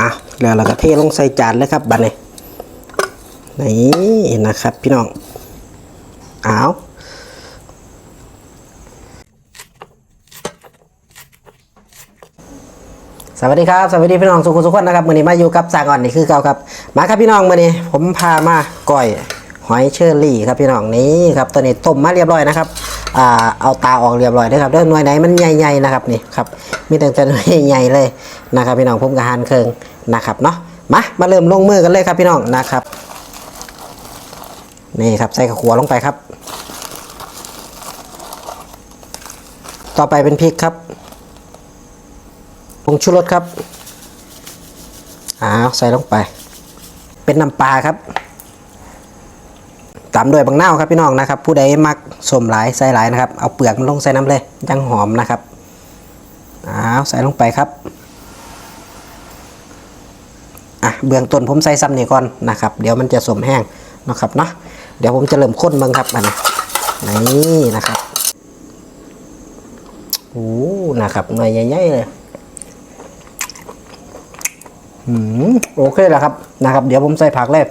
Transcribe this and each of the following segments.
อะแล้วเราก็เทลงใส่จานเลยครับบัดนี้นี่นะครับพี่น้องอ้าวสวัสดีครับ สวัสดีพี่น้องสุขุสุขคนนะครับมื่อนี้มาอยู่กับสางอ่อนนี่คือเก่าครับ มาครับพี่น้องมื่อนี้ผมพามาก้อยหอยเชอรี่ครับพี่น้องนี่ครับตัวนี้ต้มมาเรียบร้อยนะครับ อ่าเอาตาออกเรียบร้อยนะครับเด้อหน่วยไหนมันใหญ่ๆนะครับนี่ครับมีแต่จะหน่วยใหญ่ๆเลยนะครับพี่น้องผมกับหานเคิงนะครับเนาะมามาเริ่มลงมือกันเลยครับพี่น้องนะครับนี่ครับใส่ข้าวขัวลงไปครับ ต่อไปเป็นพริกครับผงชูรสครับอ้าวใส่ลงไป เป็นน้ำปลาครับ ตามด้วยบางเน่าครับพี่น้องนะครับ ผู้ใดมักสมหลายใส่หลายนะครับ เอาเปลือกมันลงใส่น้ำเลยยังหอมนะครับอ้าวใส่ลงไปครับอะเบื้องต้นผมใส่ซ้ำนี่ก่อนนะครับ เดี๋ยวมันจะสมแห้งนะครับเนาะเดี๋ยวผมจะเริ่มข้นบ้างครับอันนี้นี่นะครับโอ้นะครับหน่วยใหญ่ๆเลยอืมโอเคแล้วครับนะครับ เดี๋ยวผมใส่ผักเลย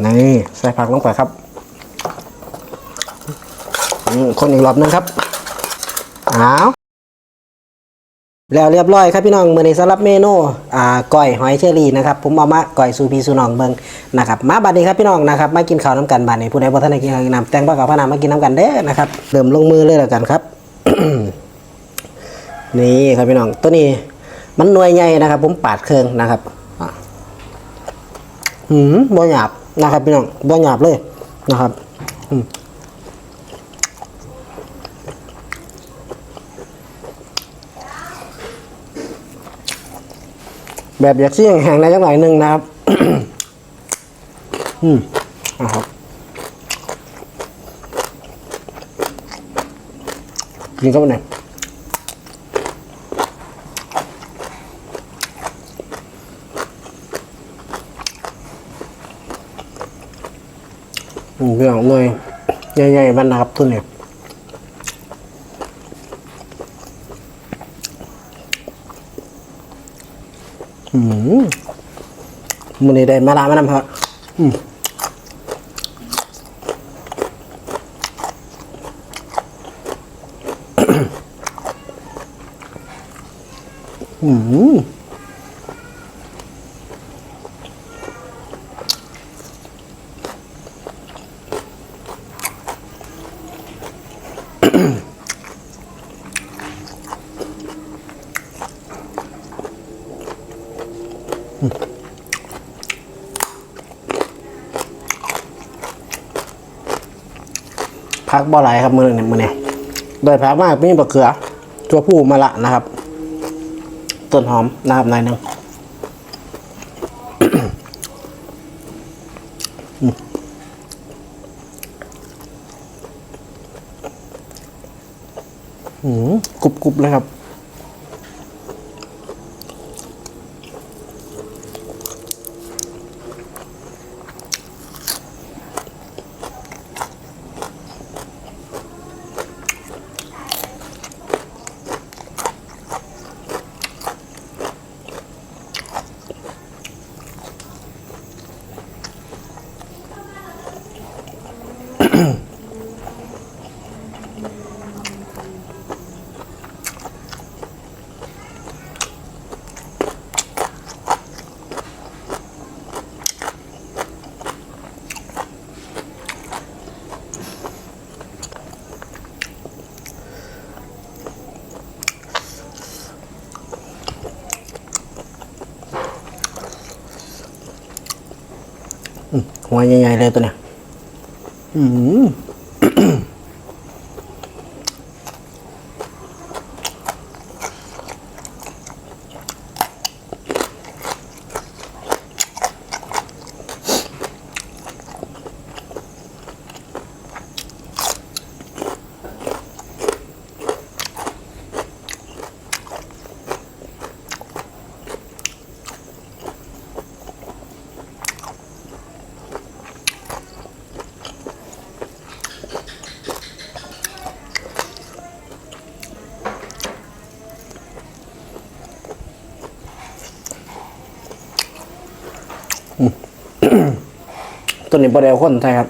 นี่ใส่ผักลงไปครับคนอีกรอบนึงครับอ้าวแล้วเรียบร้อยครับพี่น้องเมื่อในสำหรับเมนูอ่าก้อยหอยเชอรี่นะครับผมเอามาก้อยซูพีซูนองเบิงนะครับมาบัดนี้ครับพี่น้องนะครับมากินข้าวน้ำกันบัดนี้ผู้ใดบ่ทันได้กินข้าวนน้ำแตงบ่ากับพระนามมากินน้ำกันเด้อนะครับเริ่มลงมือเลยแล้วกันครับ นี่ครับพี่น้องตัวนี้มันหน่วยใหญ่นะครับ ผมปาดเครื่องนะครับหืมบ่หยาบ นะครับพี่น้องบ่หยาบเลยนะครับแบบอยากเสี่ยงแห้งในจังหน่อยหนึ่งนะครับ อืมนะครับกินเข้าไปหน่อย เรื่องเลยใหญ่ๆมันนะครับทุนเนี่ยอืมมันนี่ได้มาลามาน้ำครับอืมอืม พักบ่อไหลครับมือนี่มือนี่โดยพักมากมีบะเขือตัวผู้มาละนะครับต้นหอมนะครับนายหนึ่งอืมอืมกรุบกรุบเลยครับ อืมหัวให อืม ตัวนี้บริเวคนใช่ครับ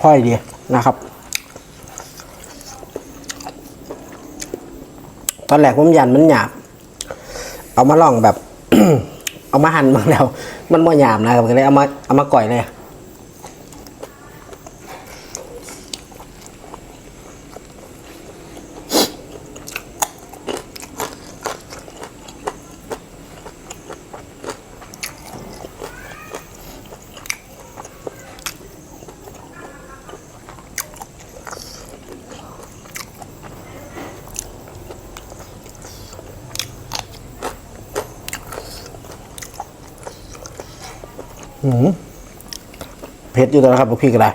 พ่อยดีนะครับ ตอนแรกผมยันมันหยาบ เอามาลองแบบ เอามาหั่นมาแล้ว มันไม่หยาบนะครับก็เลยเอามาเอามาก่อยเลย เผ็ดอยู่แล้วนะครับพวกพี่ก็ได้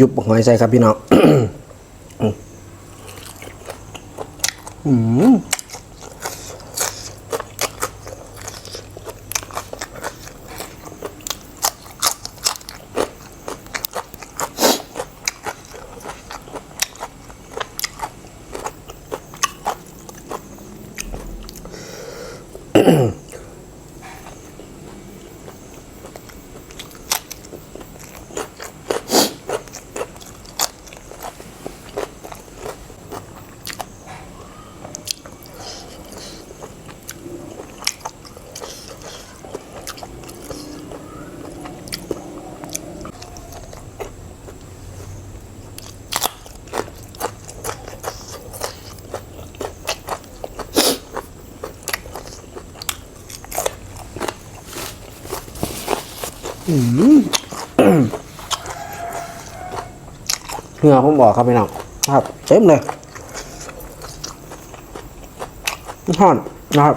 ยุบหอยใส่ครับพี่น้องอืม เหงื่อผมบอกครับพี่น้องครับเต็มเลยห่อนนะครับ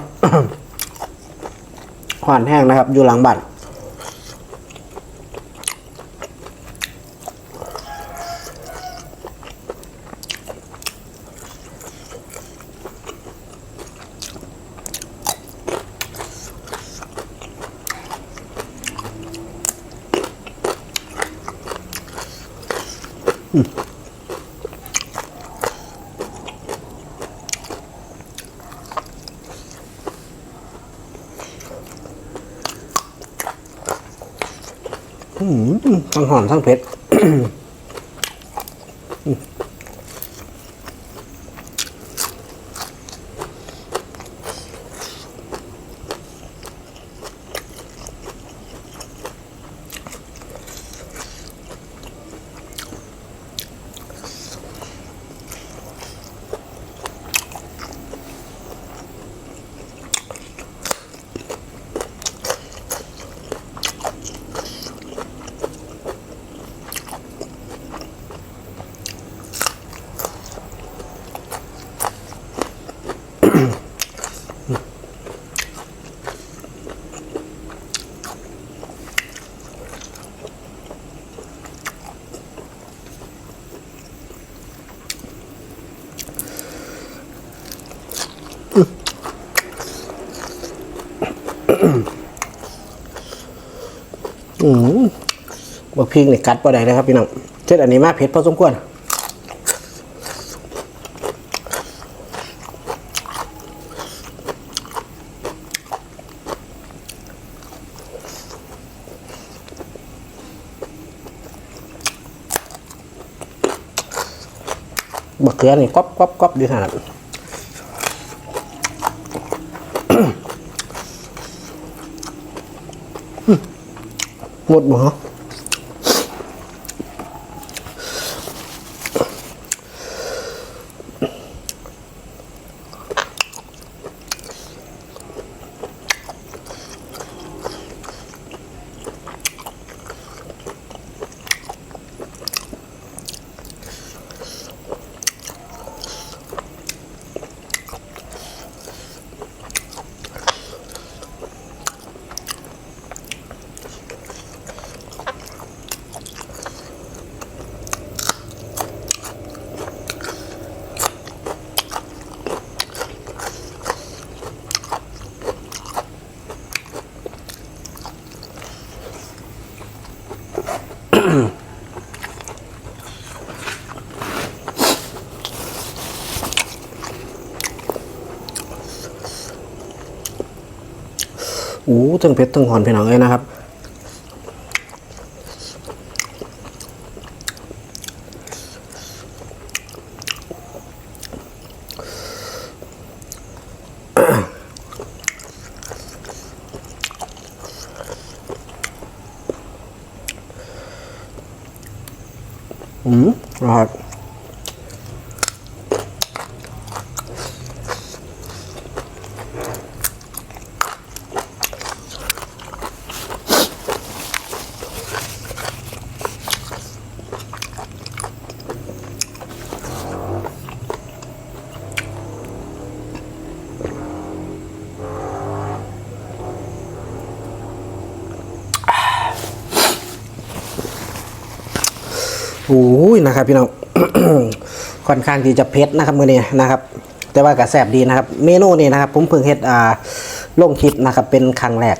ห่อนแห้งนะครับ อยู่หลังบ้าน ทั้งหอมทั้งเผ็ด อืม บักพริกนี่ยกัดปะได้นะครับพี่น้องเช่นอันนี้มาเผ็ดพอสมควรบักเกลือนี่ก๊อบก๊อบก๊อบดีขนาด หมดหมอ อู้ทั้งเพชรทั้งหอนพี่น้องเลยนะครับ อืม โอ้ยนะครับพี่น้องค่อนข้างที่จะเผ็ดนะครับมือนี้นะครับแต่ว่าก็แซ่บดีนะครับ เมนูนี้นะครับ ผมเพิ่งเฮ็ดอ่าลงคลิปนะครับ เป็นครั้งแรก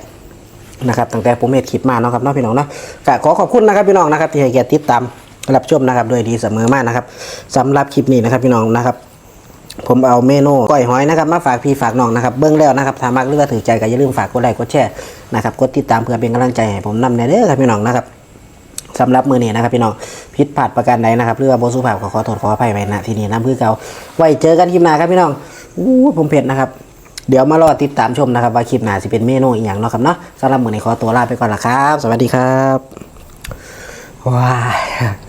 นะครับตั้งแต่ผมเฮ็ดคลิปมาเนาะครับเนาะพี่น้องเนาะก็ขอขอบคุณนะครับพี่น้องนะครับ ที่ให้เกียรติติดตามรับชมนะครับโดยดีเสมอมากนะครับสำหรับคลิปนี้นะครับพี่น้องนะครับ ผมเอาเมนูก้อยหอยนะครับมาฝากพี่ฝากน้องนะครับเบื้องแล้วนะครับถ้ามักหรือว่าถือใจก็อย่าลืมฝากกดไลค์กดแชร์นะครับกดติดตามเพื่อเป็นกำลังใจให้ผมนำในเด้อครับพี่น้องนะครับ สำหรับมือนี้นะครับพี่น้องผิดพลาดประกันใดนะครับเรือว่อโบสุภาพขอขอโทษขออภัยไว้ณที่นี้น้ำพื่อเก่าไว้เจอกันคลิปหน้าครับพี่น้องอู้ผมเผ็ดนะครับ เดี๋ยวมารอติดตามชมนะครับว่าคลิปหน้าจะเป็นเมนูอีกอย่างเนาะครับเนาะสำหรับมือนี้ขอตัวลาไปก่อนละครับ สวัสดีครับว้า